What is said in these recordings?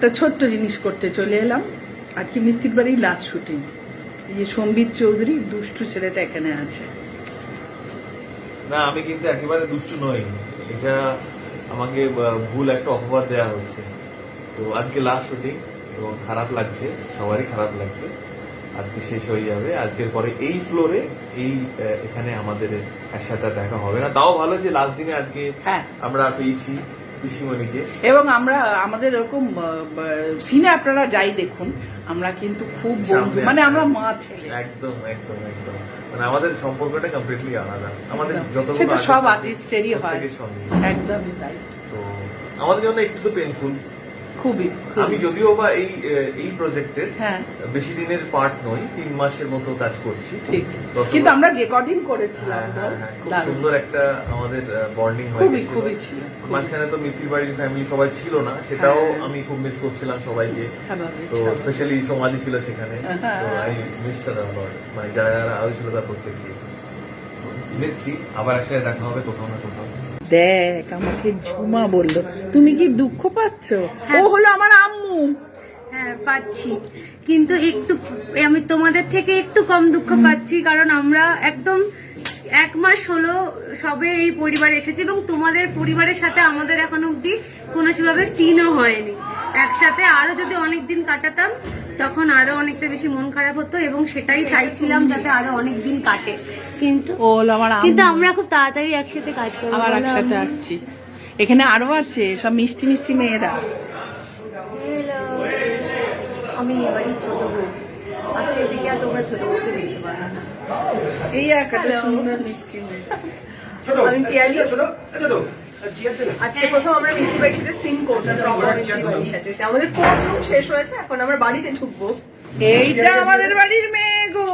একটা ছোট্ট জিনিস করতে চলে এলাম। আজকে মিত্তির বাড়ি লাস্ট শুটিং এই যে সম্বিত চৌধুরী দুষ্টু ছেলেটা এখানে আছে। না আমি কিন্তু একেবারে দুষ্টু নই। এটা আমাকে ভুল একটা অপবাদ দেওয়া হচ্ছে। তো আজকে লাস্ট শুটিং এবং খারাপ লাগছে সবারই খারাপ লাগছে। আজকে শেষ হয়ে যাবে। আজকের পরে এই ফ্লোরে এই এখানে আমাদের একসাথে দেখা হবে না। তাও ভালো যে লাস্ট দিনে আজকে হ্যাঁ। আমরা পেয়েছি। পিসিমণিকে। এবং আমরা আমাদের এরকম সিনে আপনারা যাই দেখুন আমরা কিন্তু খুব বন্ধু মানে আমরা মা ছেলে। একদম একদম একদম। মানে আমাদের সম্পর্কটা কমপ্লিটলি আলাদা। আমাদের। যত সেটা সব আর্টিস্টেরই হয়। একদমই তাই। তো আমাদের জন্য একটু তো পেনফুল খুবই আমি যদিও বা এই এই প্রজেক্টের হ্যাঁ। বেশি দিনের পার্ট নই তিন মাসের মতো কাজ করছি। ঠিক। কিন্তু আমরা যে কদিন করেছিলাম হ্যাঁ, হ্যাঁ, খুব সুন্দর একটা আমাদের বন্ডিং খুবই, খুবই ছিল, মাঝখানে তো মিত্তির বাড়ির ফ্যামিলি সবাই ছিল না সেটাও। আমি খুব মিস করছিলাম সবাইকে। তো স্পেশালি সমাধি ছিল সেখানে। তো আই মিসড মানে যারা যারা আরও ছিল তার প্রত্যেককে দেখছি আবার একসাথে দেখা হবে কোথাও না কোথাও। দেখ আমাকে ঝুমা বলল। তুমি কি দুঃখ পাচ্ছ? ও হলো আমার আম্মু। হ্যাঁ পাচ্ছি। কিন্তু একটু আমি তোমাদের থেকে একটু কম দুঃখ পাচ্ছি কারণ আমরা একদম এক মাস হলো সবে এই পরিবারে এসেছি এবং তোমাদের পরিবারের সাথে আমাদের এখন অব্দি কোনো সেভাবে সিনও হয়নি। একসাথে আরও যদি অনেক দিন কাটাতাম তখন আরও অনেকটা বেশি মন খারাপ হতো এবং সেটাই চাইছিলাম যাতে আরও অনেক দিন কাটে। কিন্তু ও হলো আমার কিন্তু আমরা খুব তাড়াতাড়ি একসাথে কাজ করব আবার একসাথে আসছি। এখানে আরও আছে সব মিষ্টি মিষ্টি মেয়েরা. আমি এবারই ছোট বউ। আজকের দিকে আর তোমরা ছোট বউকে দেখতে পারো না। এই একটা সুন্দর মিষ্টি মেয়ে। আমি পিয়ালি। আজকে প্রথম আমরা মিষ্টি বাড়িতে সিং করতাম প্রপার মিষ্টি বাড়ির সাথে আমাদের কোর্স শেষ হয়েছে এখন আমরা বাড়িতে ঢুকবো। এইটা আমাদের বাড়ির মেয়ে গো।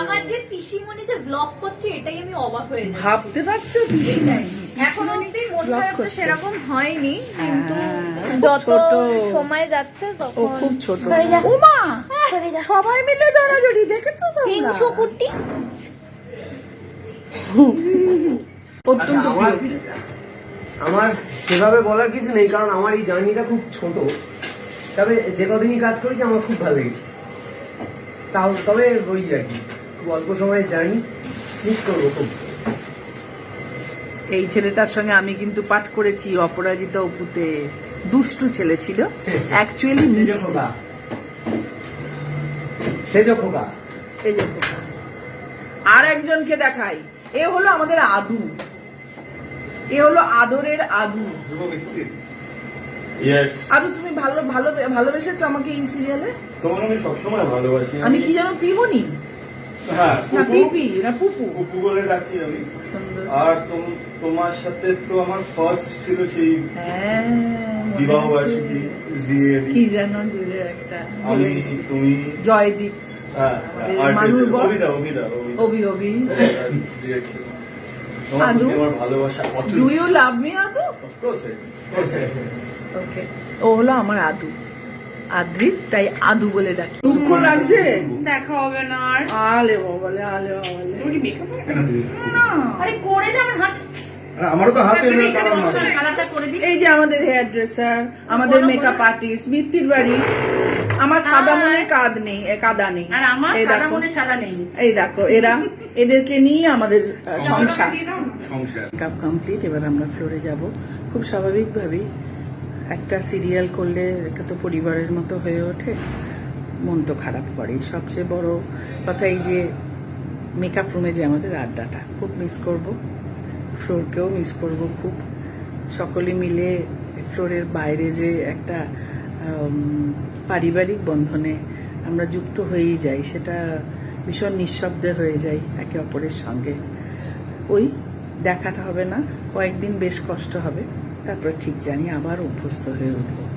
আমার যে পিসিমণি যে ব্লগ করছে এটাই আমি অবাক হয়ে যাচ্ছি ভাবতে পারছ এখন তো। সেরকম হয়নি কিন্তু হ্যাঁ, যত সময় যাচ্ছে তখন খুব ছোট। উমা সবাই মিলে দৌড়াদৌড়ি দেখেছ হিংসু তোমরা কুর্তি অত্যন্ত আচ্ছা, আমার- সেভাবে বলার কিছু নেই কারণ আমার এই জার্নিটা খুব ছোট। তবে যে কদিনই কাজ করেছি আমার খুব ভালো লেগেছে। তাও তবে ওই আর কি খুব অল্প সময়ের জার্নি মিস করব খুব। এই ছেলেটার সঙ্গে আমি কিন্তু পাঠ করেছি অপরাজিতা অপুতে। দুষ্টু ছেলে ছিল। অ্যাকচুয়ালি সেজ খোকা সেজ খোকা খোকা। আর একজনকে দেখাই। এ হলো আমাদের আদু। এ হলো আদরের আদু। আদু তুমি ভালো ভালো ভালোবেসেছো আমাকে এই সিরিয়ালে তোমার আমি সবসময় ভালোবাসি আমি কি যেন পিবনি? হ্যাঁ না পিপি। না পুপু। পুপু বলে ডাকি আমি। আর তোম- তোমার সাথে তো আমার ফার্স্ট ছিল সেই হ্যাঁ বিবাহ বার্ষিকী জিএ কি যেন দূরে একটা আমি তুমি জয়দীপ। হ্যাঁ। অভিদা অভিদা অভি অভি. তোমার আদু? ডু ইউ লাভ মি আদু? ওকে ও হলো আমার আদু। আদ্রিত তাই আদু বলে ডাকি। দুঃখ লাগছে? দেখা হবে না আর। আলে বাবালে আলে বাবালে আরে করে দে আমার হাত। আমারও তো তুমি এই যে আমাদের হেয়ার ড্রেসার আমাদের মেকআপ আর্টিস্ট মিত্তির বাড়ি। আমার সাদা মনে কাদ নেই এ, কাদা নেই। আর আমার এই সাদা মনে নেই। এই দেখো এরা এদেরকে নিয়ে আমাদের সংসার। সংসার। মেকআপ কমপ্লিট এবার আমরা ফ্লোরে যাব। খুব স্বাভাবিকভাবেই একটা সিরিয়াল করলে এটা তো পরিবারের মতো হয়ে ওঠে। মন তো খারাপ করে সবচেয়ে বড় কথা এই যে মেকআপ রুমে যে আমাদের আড্ডাটা খুব মিস করব। ফ্লোরকেও মিস করব খুব। সকলে মিলে ফ্লোরের বাইরে যে একটা পারিবারিক বন্ধনে আমরা যুক্ত হয়েই যাই। সেটা ভীষণ নিঃশব্দে হয়ে যাই একে অপরের সঙ্গে। ওই দেখাটা হবে না, কয়েকদিন বেশ কষ্ট হবে, তারপর ঠিক জানি আবার অভ্যস্ত হয়ে উঠবো।